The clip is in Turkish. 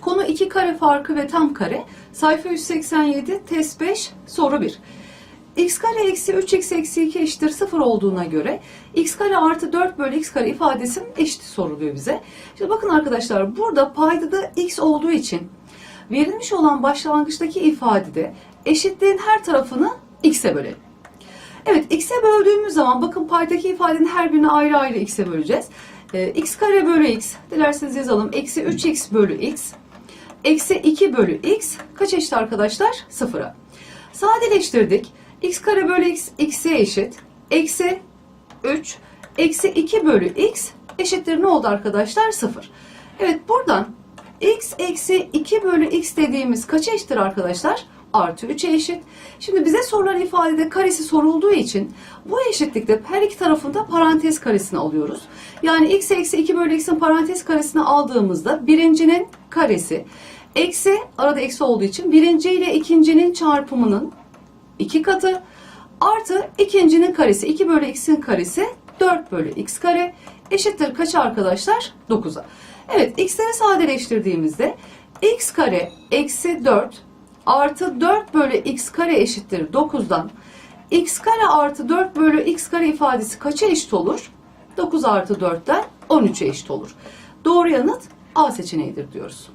Konu 2 kare farkı ve tam kare. Sayfa 187 test 5 soru 1. x kare eksi 3x eksi 2 eşittir 0 olduğuna göre x kare artı 4 bölü x kare ifadesinin eşiti soruluyor bize. Şimdi bakın arkadaşlar burada paydada x olduğu için verilmiş olan başlangıçtaki ifadede eşitliğin her tarafını x'e bölelim. Evet x'e böldüğümüz zaman bakın paydaki ifadenin her birini ayrı ayrı x'e böleceğiz. Ee, x kare bölü x dilerseniz yazalım. Eksi 3x bölü x. Eksi 2 bölü x kaç eşit arkadaşlar? Sıfıra. Sadeleştirdik. x kare bölü x x'e eşit. Eksi 3 eksi 2 bölü x eşittir ne oldu arkadaşlar? Sıfır. Evet buradan x eksi 2 bölü x dediğimiz kaça eşittir arkadaşlar? Artı 3'e eşit. Şimdi bize sorulan ifadede karesi sorulduğu için bu eşitlikte her iki tarafında parantez karesini alıyoruz. Yani x eksi 2 bölü x'in parantez karesini aldığımızda birincinin karesi eksi arada eksi olduğu için birinci ile ikincinin çarpımının iki katı artı ikincinin karesi 2 bölü x'in karesi 4 bölü x kare eşittir kaç arkadaşlar? 9'a. Evet x'leri sadeleştirdiğimizde x kare eksi 4 artı 4 bölü x kare eşittir 9'dan x kare artı 4 bölü x kare ifadesi kaça eşit olur? 9 artı 4'ten 13'e eşit olur. Doğru yanıt A seçeneğidir diyoruz.